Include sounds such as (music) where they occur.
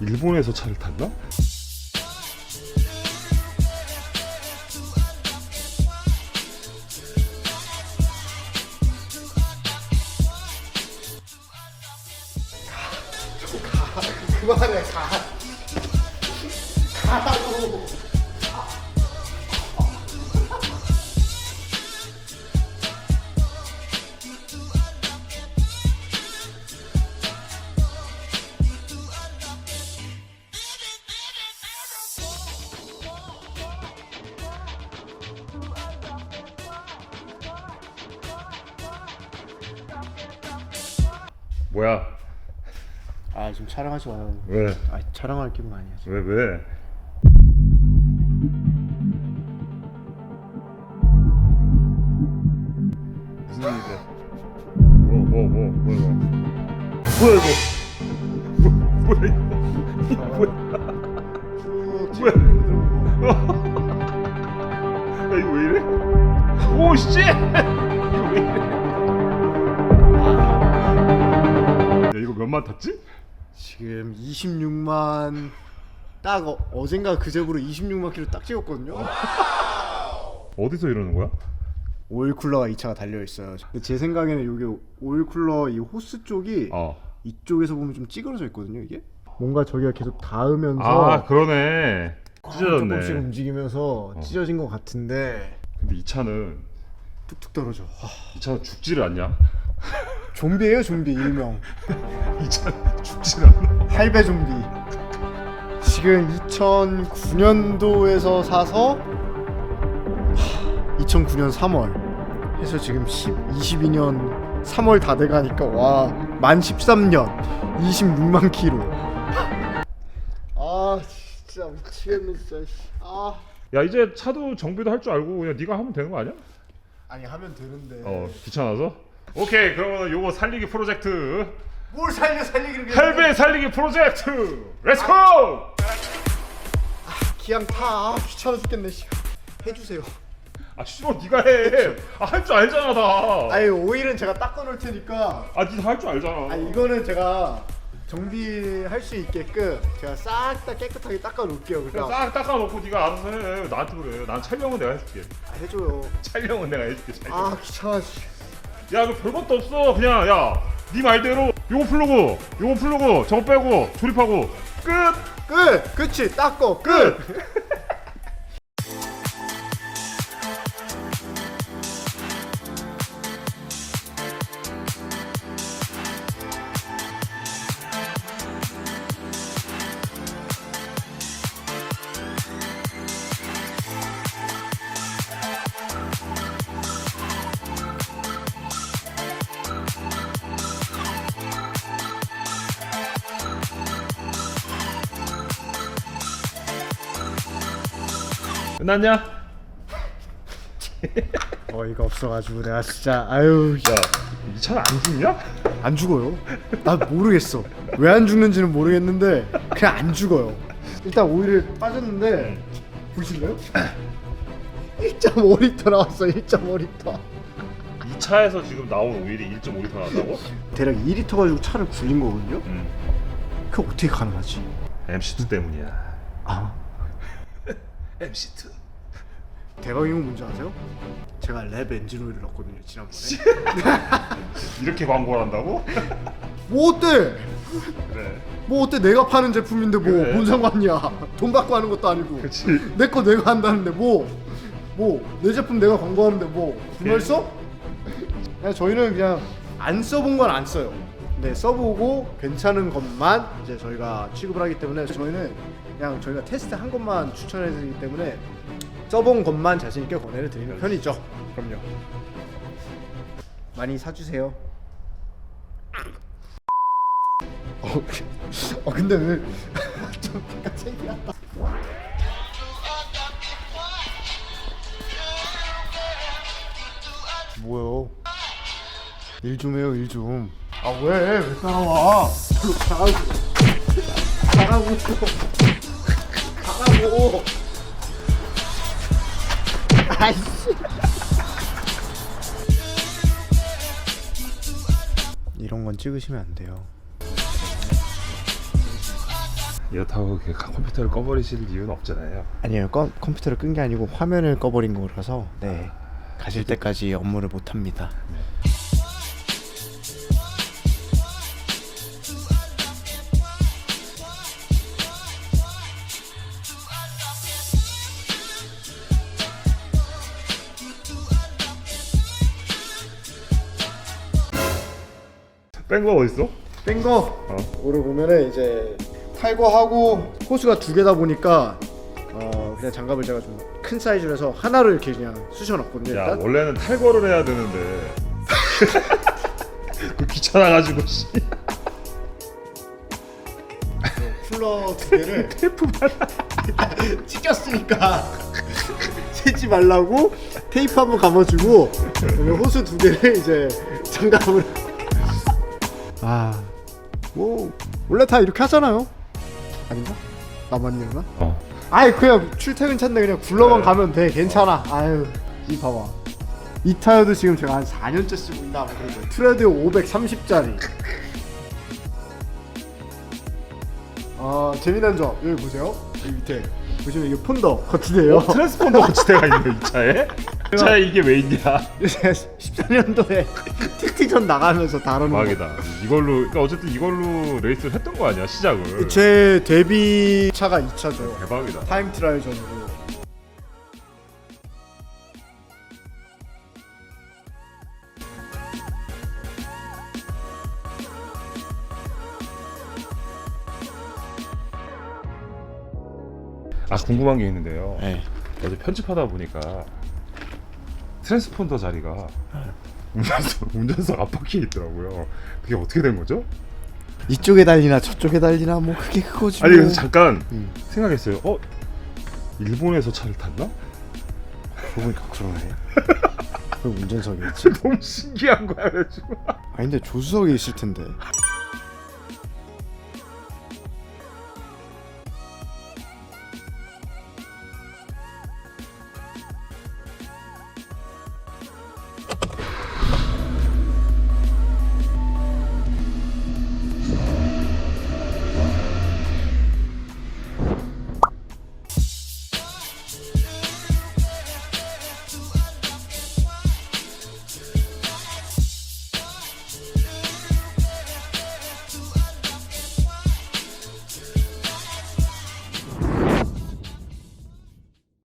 일본에서 차를 탔나? 그만해 가. 가라고. 뭐야? 아 지금 촬영하지 마요. 왜? 아 촬영할 기분 아니야. 지금. 왜 왜? 무슨 일인데? 뭐뭐 뭐뭐 이거? 뭐야 이거? 탔지? 지금 26만 딱 어, 어젠가 그제부로 26만 킬로 딱 찍었거든요. (laughs) 어디서 이러는 거야? 오일 쿨러가 이 차가 달려 있어요. 근데 제 생각에는 이게 오일 쿨러 이 호스 쪽이 어. 이쪽에서 보면 좀 찌그러져 있거든요. 이게 뭔가 저기가 계속 닿으면서 아 그러네. 조금씩 찢어졌네. 움직이면서 찢어진 것 같은데 근데 이 차는 뚝뚝 떨어져. 와, 이 차는 죽지를 않냐? (laughs) 좀비예요 좀비 일명. 이 차는 죽지를 않나? 할배 좀비. 지금 2009년도에서 사서 2009년 3월 해서 지금 10, 22년 3월 다 돼가니까 와 만 13년 26만 킬로. 아 진짜 미치겠네 진짜. 씨. 아 야 이제 차도 정비도 할 줄 알고 그냥 네가 하면 되는 거 아니야? 아니 하면 되는데. 어 귀찮아서? 오케이 그러면 요거 살리기 프로젝트 뭘 살려 살리기를 할배 살리기 프로젝트 렛츠고! 기왕 타 아, 귀찮아 죽겠네. 씨. 해주세요. 아 씨발 네가 해. 아할 줄 알잖아 다. 아니 오일은 제가 닦아놓을 테니까 아 니가 할 줄 알잖아. 아 이거는 제가 정비할 수 있게끔 제가 싹 다 깨끗하게 닦아놓을게요. 그냥 그러니까 싹 닦아놓고 네가 알아서 해. 나한테 그래. 난 촬영은 내가 해줄게. 아, 해줘요. 촬영은 내가 해줄게. 촬영. 아 귀찮아. 씨. 야, 너 별것도 없어. 그냥 야, 네 말대로 요거 풀르고, 요거 풀르고, 저거 빼고, 조립하고 끝. 끝. 그치 닦어 끝. (laughs) 끝났냐? (laughs) 어이가 없어가지고 내가 진짜 아유 야, 이 차는 안 죽냐? 안 죽어요. 나 모르겠어. 왜 안 죽는지는 모르겠는데 그냥 안 죽어요. 일단 오일을 빠졌는데 보실래요? (clears throat) 1.5리터 나왔어. 1.5리터. 이 차에서 지금 나온 오일이 1.5리터 나왔다고? 대략 2리터 가지고 차를 굴린 거거든요. 음, 그게 어떻게 가능하지? MC2 때문이야. 아 MC2. 대박인 건 뭔지 아세요? 제가 랩 엔진 오일을 넣었거든요 지난번에. (laughs) 이렇게 광고를 한다고? (laughs) 뭐 어때? 그래. 뭐 어때? 내가 파는 제품인데 뭐 그래. 뭔 상관이야? 돈 받고 하는 것도 아니고. 그치. 내거 내가 한다는데 뭐? 뭐 내 제품 내가 광고하는데 뭐? 정말 써? 그냥 저희는 그냥 안 써본 건 안 써요. 네 써보고 괜찮은 것만 이제 저희가 취급을 하기 때문에 저희는 그냥 저희가 테스트 한 것만 추천해드리기 때문에 써본 것만 자신 있게 권해를 드리는 편이죠. 그럼요. 많이 사주세요. 어, (laughs) 어 근데 왜좀 (laughs) 약간 창피하다. 뭐요? 일 좀 해요 일 좀. 아 왜? 왜 따라와? (laughs) 가라고. 가라고. 가라고. 아이씨. 이런 건 찍으시면 안 돼요. 이렇다고 그 컴퓨터를 꺼버리실 이유는 없잖아요. 아니요 컴, 컴퓨터를 끈 게 아니고 화면을 꺼버린 거라서 네 가실 때까지 업무를 못 합니다. 뺀거 어딨어? 뺀 거 어. 오늘 보면은 이제 탈거하고 호수가 두 개다 보니까 어 그냥 장갑을 제가 좀 큰 사이즈로 해서 하나를 이렇게 그냥 쑤셔 넣었거든요. 야 일단 원래는 탈거를 해야 되는데 (laughs) 그 귀찮아가지고 씨. 쿨러 두 개를 (laughs) 테이프만 (laughs) 찢겼으니까 치지 말라고 테이프 한번 감아주고 그다음에 호수 두 개를 이제 장갑을 아 뭐 원래 다 이렇게 하잖아요. 아닌가? 나만 이랬나? 어. 아이 그냥 출퇴근 차인데 그냥 굴러만 네. 가면 돼. 괜찮아. 아유 이 봐봐. 이 타이어도 지금 제가 한 4년째 쓰고 있나? 그래도 트레드 530짜리. 아 재미난 점 여기 보세요. 여기 밑에. 보시면 이게 폰더 거치대요. 어, 트랜스폰더 거치대가 있네 이 차에? 이 차에 이게 왜 있냐? (laughs) 14년도에 TT전 나가면서 다루는 거. 대박이다. 이걸로 그러니까 어쨌든 이걸로 레이스를 했던 거 아니야 시작을? 제 데뷔 차가 이 차죠 대박이다. 타임 트라이얼 전으로 아 궁금한 게 있는데요. 네. 어제 편집하다 보니까 트랜스폰더 자리가 운전석 운전석 앞바퀴에 있더라고요. 그게 어떻게 된 거죠? 이쪽에 달리나 저쪽에 달리나 뭐 그게 그거지 아니 뭐. 그래서 잠깐 음. 생각했어요. 어 일본에서 차를 탔나? 그러고 보니까 그러네 그 운전석이었지 (laughs) 너무 신기한 거야 그래가지고. 아니 근데 조수석에 있을 텐데